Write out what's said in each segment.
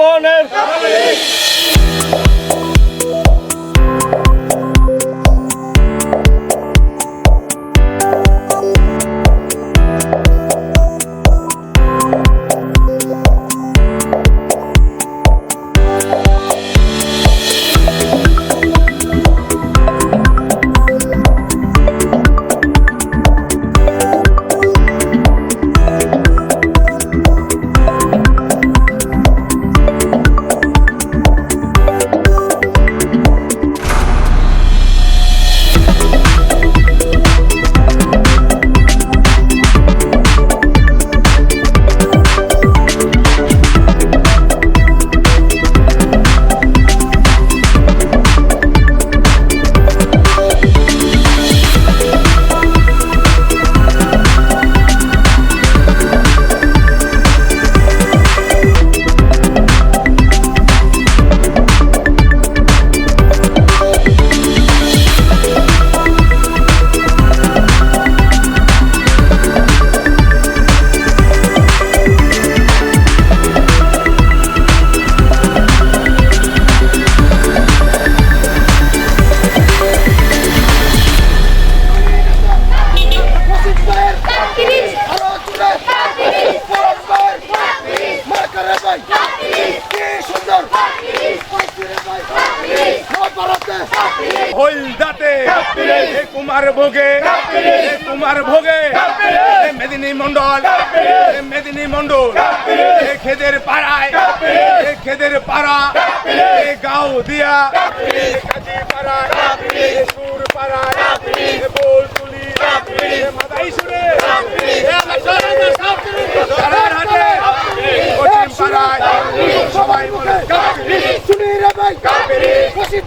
রশিদ ভাইয়ের মা বোনের কুমার ভোগে কুমার ভোগে মেদিনী মন্ডল মেদিনী মন্ডল খেদের পাড়ায় খেদের পাড়া গাও দিয়া কাজী পাড়া সুর বোল তুলি মাদাই সুরে সবাই বলে শুনি রে ভাই কাবেরী রশিদ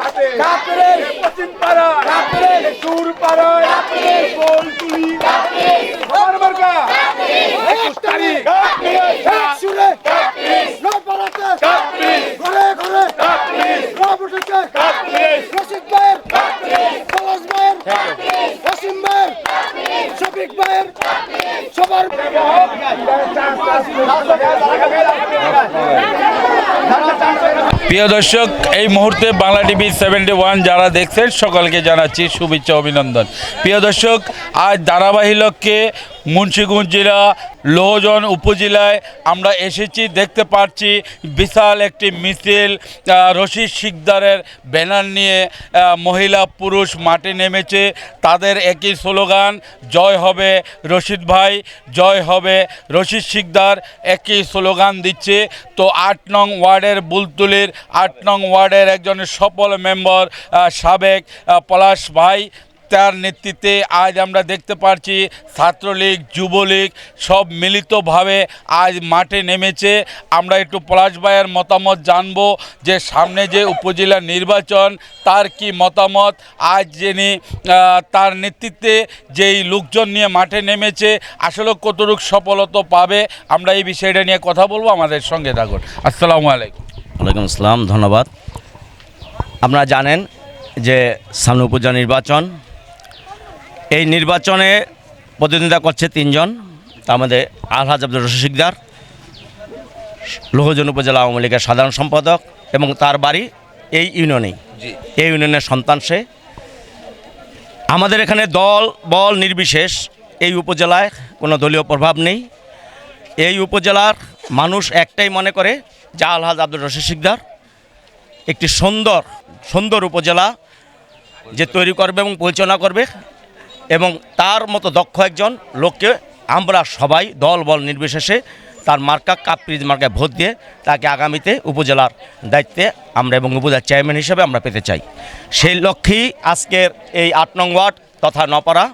পয়সাতে পশ্চিম পাড়া সুর পাড়া বলতুলি আমার মার্কা। একুশ তারিখ। শুনে কাপড়ে। ঘরে ঘরে। রব উঠেছে রশিদ ভাইয়ের পলাশ ভাইয়ের ওসিম ভাইয়ের শফিক ভাইয়ের সবার প্রিয় দর্শক, এই মুহূর্তে বাংলা টিভি সেভেন্টি ওয়ান যারা দেখছেন, সকলকে জানাচ্ছি শুভেচ্ছা, অভিনন্দন। প্রিয় দর্শক, আজ ধারাবাহিককে মুন্সিগঞ্জ জেলা লোহজন উপজেলায় আমরা এসেছি, দেখতে পাচ্ছি বিশাল একটি মিছিল রশিদ শিকদারের ব্যানার নিয়ে মহিলা পুরুষ মাঠে নেমেছে। তাদের একই স্লোগান, জয় হবে রশিদ ভাই, জয় হবে রশিদ শিকদার একই স্লোগান দিচ্ছে। তো আট নং ওয়ার্ডের বুলতুলির, আট নং ওয়ার্ডের একজন সফল মেম্বার সাবেক পলাশ ভাই। তার নেতৃত্বে আজ আমরা দেখতে পাচ্ছি ছাত্রলীগ, যুবলীগ সব মিলিতভাবে আজ মাঠে নেমেছে। আমরা একটু পলাশ ভাইয়ের মতামত জানব যে সামনে যে উপজেলা নির্বাচন, তার কি মতামত? আজ যিনি তার নেতৃত্বে যেই লোকজন নিয়ে মাঠে নেমেছে, আসলে কতটুকু সফলতা পাবে? আমরা এই বিষয়টা নিয়ে কথা বলব আমাদের সঙ্গে থাকুন। আসসালামু আলাইকুম। ওয়ালাইকুম আসসালাম, ধন্যবাদ। আপনারা জানেন যে সামনে উপজেলা নির্বাচন এই নির্বাচনে প্রতিদ্বন্দ্বিতা করছে তিনজন তার মধ্যে আলহাজ আব্দুল রশিদ শিকদার লোহজন উপজেলা আওয়ামী লীগের সাধারণ সম্পাদক এবং তার বাড়ি এই ইউনিয়নেই। এই ইউনিয়নের সন্তান সে। আমাদের এখানে দল বল নির্বিশেষ এই উপজেলায় কোনো দলীয় প্রভাব নেই। এই উপজেলার মানুষ একটাই মনে করে যে আলহাজ আব্দুল রশিদ সিকদার একটি সুন্দর সুন্দর উপজেলা যে তৈরি করবে এবং পরিচালনা করবে। এবং তার মতো দক্ষ একজন লোককে আমরা সবাই দল বল নির্বিশেষে তার মার্কা কাপ্রিজ মার্কায় ভোট দিয়ে তাকে আগামীতে উপজেলার দায়িত্বে আমরা এবং উপজেলার চেয়ারম্যান হিসেবে আমরা পেতে চাই। সেই লক্ষ্যেই আজকের এই আট নং ওয়ার্ড তথা নপাড়া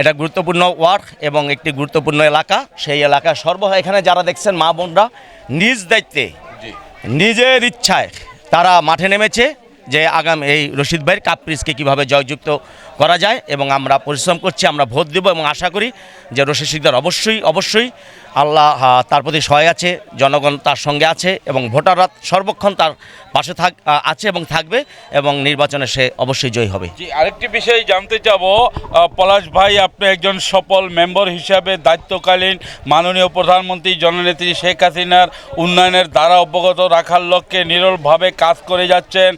এটা গুরুত্বপূর্ণ ওয়ার্ড এবং একটি গুরুত্বপূর্ণ এলাকা। সেই এলাকায় সর্ব এখানে যারা দেখছেন মা বোনরা নিজ দায়িত্বে নিজের ইচ্ছায় তারা মাঠে নেমেছে। যে আগাম এই রশিদ ভাইয়ের কাপ্রিজকে কীভাবে জয়যুক্ত করা যায় এবং আমরা পরিশ্রম করছি, আমরা ভোট দেব এবং আশা করি যে রশিদ সিকদার অবশ্যই অবশ্যই আল্লাহ তার প্রতি সহায় আছে, জনগণ তার সঙ্গে আছে এবং ভোটাররা সর্বক্ষণ তার পাশে থাক আছে এবং থাকবে এবং নির্বাচনে সে অবশ্যই জয়ী হবে। জি, আরেকটি বিষয় জানতে চাব পলাশ ভাই আপনি একজন সফল মেম্বার হিসাবে দায়িত্বকালীন মাননীয় প্রধানমন্ত্রী জননেত্রী শেখ হাসিনার উন্নয়নের দ্বারা অবগত রাখার লক্ষ্যে নিরলভাবে কাজ করে যাচ্ছেন।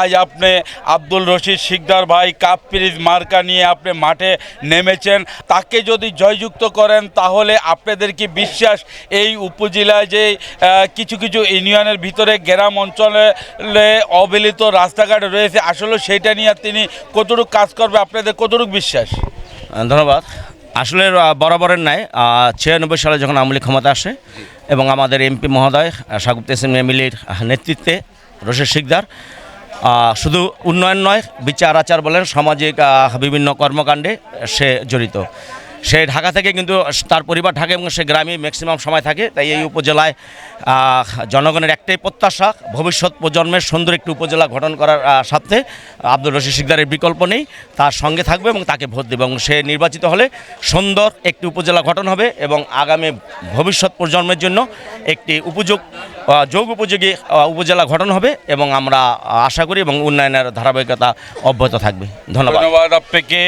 আজ আপনি আব্দুল রশিদ শিকদার ভাই কাপ পিরিজ মার্কা নিয়ে আপনি মাঠে নেমেছেন। তাকে যদি জয়যুক্ত করেন, তাহলে আপনাদের কি বিশ্বাস? এই উপজেলায় যে কিছু কিছু ইউনিয়নের ভিতরে গ্রাম অঞ্চলে লে অবহেলিত রাস্তাঘাট রয়েছে, আসলে সেটা নিয়ে তিনি কতটুকু কাজ করবে? আপনাদের কতটুকু বিশ্বাস? ধন্যবাদ। আসলে বরাবরের ন্যায় ছিয়ানব্বই সালে যখন আওয়ামী লীগ ক্ষমতা আসে এবং আমাদের এমপি মহোদয় সাগুপ্ত ইসলাম এমিলির নেতৃত্বে রশিদ শিকদার শুধু উন্নয়ন নয়, বিচার আচার বলেন, সামাজিক বিভিন্ন কর্মকাণ্ডে সে জড়িত। সে ঢাকা থেকে কিন্তু তার পরিবার ঢাকা এবং সে গ্রামে ম্যাক্সিমাম সময় থাকে, তাই এই উপজেলায় জনগণের একটাই প্রত্যাশা, ভবিষ্যৎ প্রজন্মের সুন্দর একটি উপজেলা গঠন করার স্বার্থে আব্দুল রশিদ সিকদারের বিকল্প নেই, তার সঙ্গে থাকবে এবং তাকে ভোট দেবে এবং সে নির্বাচিত হলে সুন্দর একটি উপজেলা গঠন হবে এবং আগামী ভবিষ্যৎ প্রজন্মের জন্য একটি উপযোগ যোগ উপযোগী উপজেলা ঘটন হবে এবং আমরা আশা করি এবং উন্নয়নের ধারাবাহিকতা অব্যাহত থাকবে। ধন্যবাদ। ধন্যবাদ আপনাকে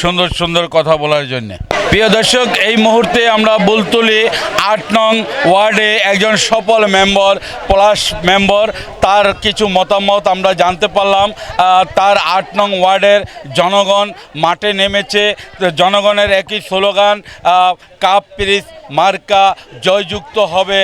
সুন্দর সুন্দর কথা বলার জন্য। প্রিয় দর্শক, এই মুহূর্তে আমরা বুলতুলি আট নং ওয়ার্ডে একজন সফল মেম্বর প্লাস মেম্বার তার কিছু মতামত আমরা জানতে পারলাম। তার আট নং ওয়ার্ডের জনগণ মাঠে নেমেছে। জনগণের একই স্লোগান কাপ পিরিস মার্কা জয়যুক্ত হবে।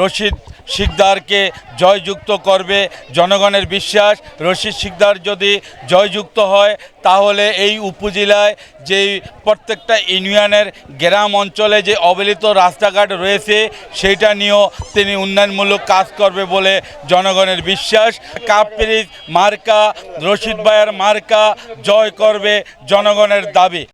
রশিদ শিকদারকে জয়যুক্ত করবে। জনগণের বিশ্বাস, রশিদ শিকদার যদি জয়যুক্ত হয় তাহলে এই উপজেলায় যে প্রত্যেকটা ইউনিয়নের গ্রাম অঞ্চলে যে অবহেলিত রাস্তাঘাট রয়েছে সেটা নিয়েও তিনি উন্নয়নমূলক কাজ করবে বলে জনগণের বিশ্বাস। কাপ্রিজ মার্কা, রশিদ ভাইয়ের মার্কা জয় করবে জনগণের দাবি।